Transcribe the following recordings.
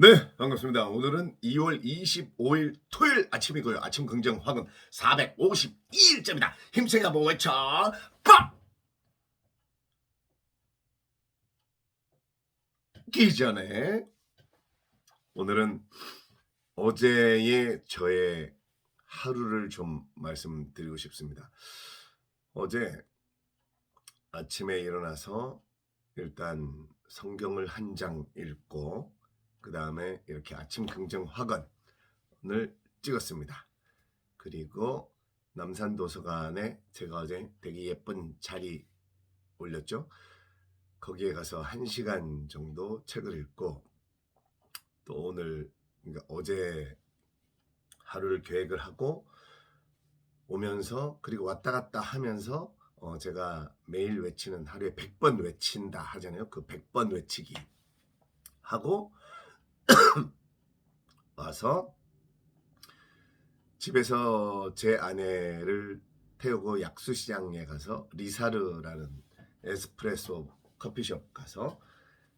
네, 반갑습니다. 오늘은 2월 25일 토요일 아침이고요. 아침 긍정 확은 452일째입니다. 힘세게 한번 외쳐. 빡! 기 전에 오늘은 어제의 저의 하루를 좀 말씀드리고 싶습니다. 어제 아침에 일어나서 일단 성경을 한 장 읽고 그 다음에 이렇게 아침 긍정 화관을 찍었습니다. 그리고 남산 도서관에 제가 어제 되게 예쁜 자리 올렸죠. 거기에 가서 한 시간 정도 책을 읽고 또 오늘 그러니까 어제 하루를 계획을 하고 오면서 그리고 왔다 갔다 하면서 어 제가 매일 외치는 하루에 100번 외친다 하잖아요. 그 100번 외치기 하고 와서 집에서 제 아내를 태우고 약수시장에 가서 리사르라는 에스프레소 커피숍 가서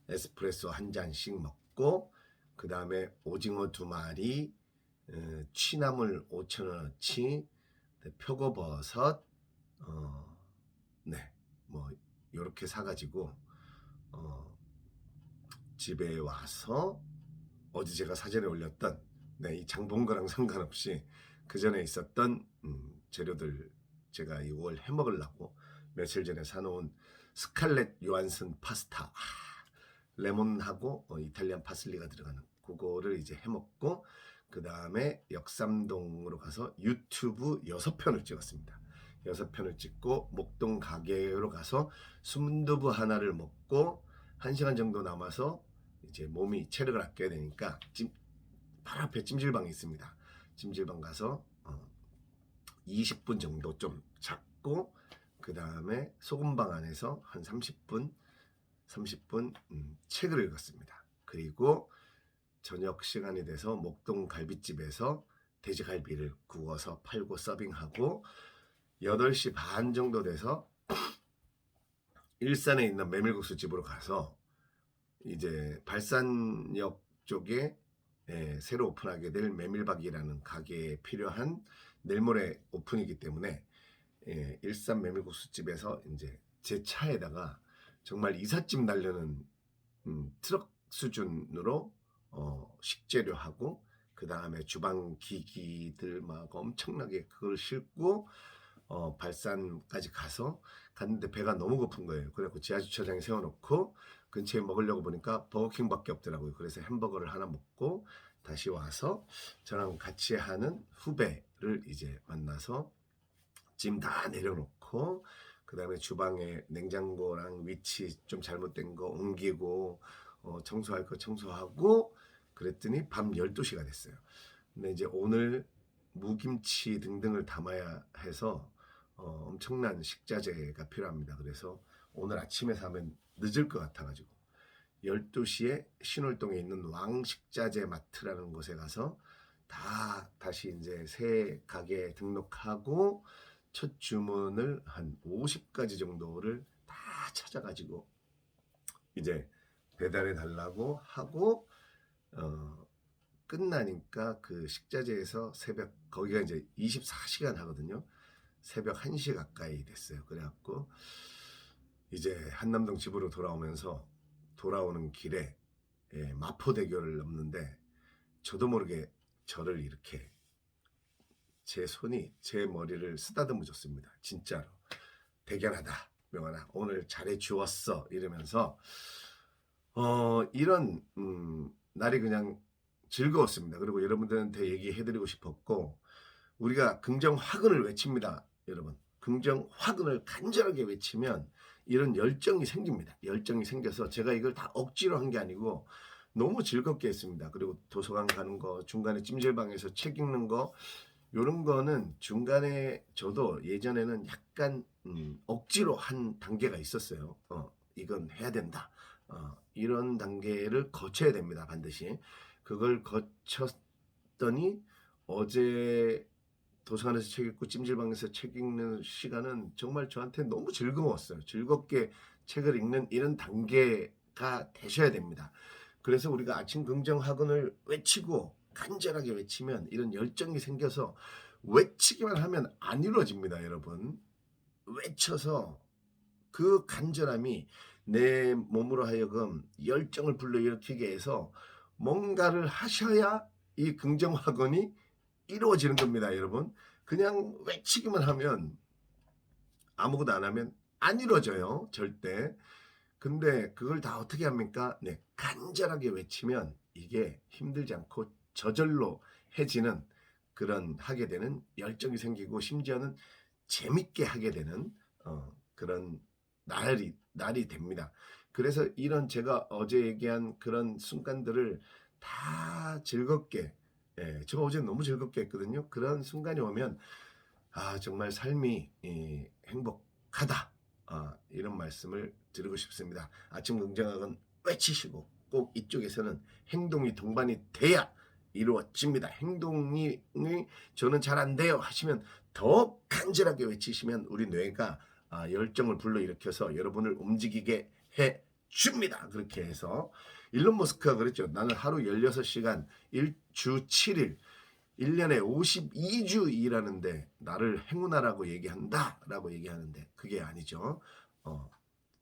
에스프레소 한 잔씩 먹고 그 다음에 오징어 두 마리, 어, 취나물 5천 원어치, 네, 표고버섯, 어, 네, 뭐 이렇게 사가지고 어, 집에 와서 어제 제가 사전에 올렸던 네, 이 장본 거랑 상관없이 그 전에 있었던 음, 재료들 제가 이 5월 해 먹으려고 며칠 전에 사놓은 스칼렛 요한슨 파스타 아, 레몬하고 어, 이탈리안 파슬리가 들어가는 그거를 이제 해 먹고 그 다음에 역삼동으로 가서 유튜브 여섯 편을 찍었습니다. 여섯 편을 찍고 목동 가게로 가서 순두부 하나를 먹고 한 시간 정도 남아서 이제 몸이 체력을 아껴야 되니까 찜, 바로 앞에 찜질방이 있습니다. 찜질방 가서 어, 20분 정도 좀 잡고 그 다음에 소금방 안에서 한 30분 30분 음, 책을 읽었습니다. 그리고 저녁 시간이 돼서 목동 갈비집에서 돼지갈비를 구워서 팔고 서빙하고 8시 반 정도 돼서 일산에 있는 메밀국수 집으로 가서 이제 발산역 쪽에 예, 새로 오픈하게 될 메밀박이라는 가게에 필요한 내일 모레 오픈이기 때문에 예, 일산 메밀국수집에서 이제 제 차에다가 정말 이삿짐 달려는 음, 트럭 수준으로 어, 식재료하고 그 다음에 주방 기기들 막 엄청나게 그걸 싣고 어, 발산까지 가서 갔는데 배가 너무 고픈 거예요. 그래갖고 지하 주차장에 세워놓고 근처에 먹으려고 보니까 버거킹밖에 없더라고요. 그래서 햄버거를 하나 먹고 다시 와서 저랑 같이 하는 후배를 이제 만나서 짐 다 내려놓고 그 다음에 주방에 냉장고랑 위치 좀 잘못된 거 옮기고 어, 청소할 거 청소하고 그랬더니 밤 12시가 됐어요. 근데 이제 오늘 무김치 등등을 담아야 해서 어, 엄청난 식자재가 필요합니다. 그래서 오늘 아침에 사면 늦을 것 같아가지고 12시에 신월동에 있는 왕식자재 마트라는 곳에 가서 다 다시 이제 새 가게 등록하고 첫 주문을 한 50가지 정도를 다 찾아가지고 이제 배달해 달라고 하고 어 끝나니까 그 식자재에서 새벽 거기가 이제 24시간 하거든요. 새벽 1시 가까이 됐어요. 그래갖고 이제 한남동 집으로 돌아오면서 돌아오는 길에 예, 마포대교를 넘는데 저도 모르게 저를 이렇게 제 손이 제 머리를 쓰다듬어 줬습니다. 진짜로 대견하다 명환아 오늘 잘해 주었어 이러면서 어 이런 음, 날이 그냥 즐거웠습니다. 그리고 여러분들한테 얘기해드리고 싶었고 우리가 긍정 화근을 외칩니다. 여러분 긍정 화근을 간절하게 외치면 이런 열정이 생깁니다. 열정이 생겨서 제가 이걸 다 억지로 한 게 아니고 너무 즐겁게 했습니다. 그리고 도서관 가는 거, 중간에 찜질방에서 책 읽는 거, 이런 거는 중간에 저도 예전에는 약간 음, 억지로 한 단계가 있었어요. 어, 이건 해야 된다. 어, 이런 단계를 거쳐야 됩니다. 반드시. 그걸 거쳤더니 어제 도서관에서 책 읽고 찜질방에서 책 읽는 시간은 정말 저한테 너무 즐거웠어요. 즐겁게 책을 읽는 이런 단계가 되셔야 됩니다. 그래서 우리가 아침 긍정 학원을 외치고 간절하게 외치면 이런 열정이 생겨서 외치기만 하면 안 이루어집니다, 여러분. 외쳐서 그 간절함이 내 몸으로 하여금 열정을 불러일으키게 해서 뭔가를 하셔야 이 긍정 학원이 이루어지는 겁니다, 여러분. 그냥 외치기만 하면 아무것도 안 하면 안 이루어져요, 절대. 근데 그걸 다 어떻게 합니까? 네, 간절하게 외치면 이게 힘들지 않고 저절로 해지는 그런 하게 되는 열정이 생기고 심지어는 재밌게 하게 되는 어, 그런 날이 날이 됩니다. 그래서 이런 제가 어제 얘기한 그런 순간들을 다 즐겁게 예, 제가 어제 너무 즐겁게 했거든요. 그런 순간이 오면 아 정말 삶이 이, 행복하다 아, 이런 말씀을 드리고 싶습니다. 아침 긍정학은 외치시고 꼭 이쪽에서는 행동이 동반이 돼야 이루어집니다. 행동이 저는 잘 안 돼요 하시면 더 간절하게 외치시면 우리 뇌가 아, 열정을 불러일으켜서 여러분을 움직이게 해 줍니다. 그렇게 해서 일론 머스크가 그랬죠. 나는 하루 16시간 1주 7일 1년에 52주 일하는데 나를 행운아라고 얘기한다 라고 얘기하는데 그게 아니죠. 어,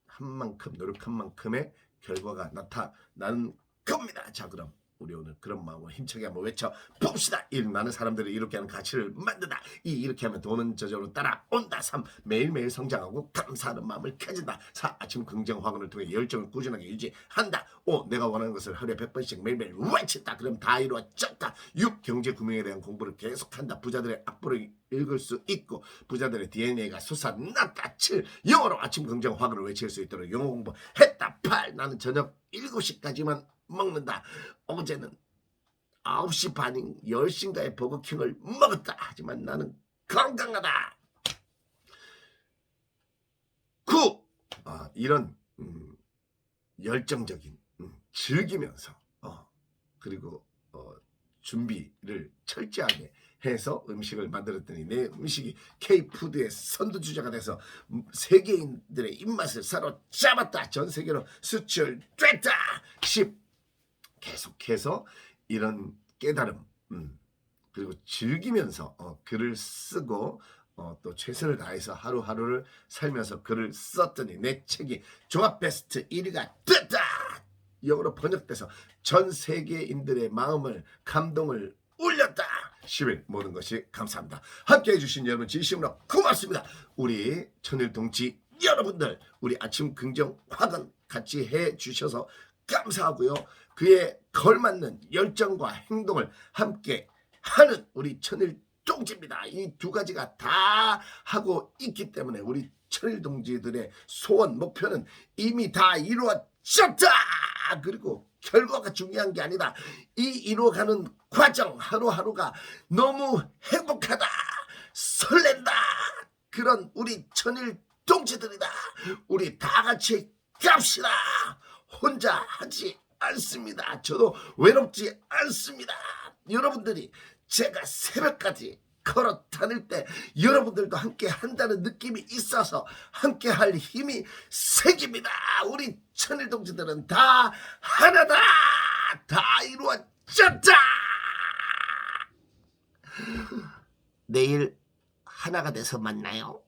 한 만큼 노력한 만큼의 결과가 나타나는 겁니다. 자 그럼 우리 오늘 그런 마음으로 힘차게 한번 외쳐 봅시다. 일 많은 사람들이 이렇게 하는 가치를 만든다. 이 이렇게 하면 돈은 저절로 따라온다. 삼 매일매일 성장하고 감사하는 마음을 가진다. 사 아침 긍정 화근을 통해 열정을 꾸준하게 유지한다. 오 내가 원하는 것을 하루에 100번씩 매일매일 외친다. 그럼 다 이루어졌다. 육 경제 금융에 대한 공부를 계속한다. 부자들의 악보를 읽을 수 있고 부자들의 DNA가 솟아났다. 7. 영어로 아침 긍정 화근을 외칠 수 있도록 영어 공부했다. 8. 나는 저녁 7시까지만 먹는다. 어제는 9시 반인 10시인가에 버거킹을 먹었다. 하지만 나는 건강하다. 9. 아, 이런 음, 열정적인 음, 즐기면서 어, 그리고 어, 준비를 철저하게 해서 음식을 만들었더니 내 음식이 K푸드의 선두주자가 돼서 음, 세계인들의 입맛을 사로잡았다. 전 세계로 수출됐다. 10. 계속해서 이런 깨달음 음, 그리고 즐기면서 어, 글을 쓰고 어, 또 최선을 다해서 하루하루를 살면서 글을 썼더니 내 책이 종합 베스트 1위가 됐다. 영어로 번역돼서 전 세계인들의 마음을 감동을 울렸다. 10일 모든 것이 감사합니다. 함께 해 주신 여러분 진심으로 고맙습니다. 우리 천일 동지 여러분들 우리 아침 긍정 화근 같이 해 주셔서 감사하고요. 그에 걸맞는 열정과 행동을 함께 하는 우리 천일 동지입니다. 이 두 가지가 다 하고 있기 때문에 우리 천일 동지들의 소원 목표는 이미 다 이루어졌다. 그리고 결과가 중요한 게 아니다. 이 이루어가는 과정 하루하루가 너무 행복하다. 설렌다. 그런 우리 천일 동지들이다. 우리 다 같이 갑시다. 혼자 하지 않습니다. 저도 외롭지 않습니다. 여러분들이 제가 새벽까지 걸어 다닐 때 여러분들도 함께 한다는 느낌이 있어서 함께 할 힘이 생깁니다. 우리 천일 동지들은 다 하나다. 다 이루어졌다. 내일 하나가 돼서 만나요.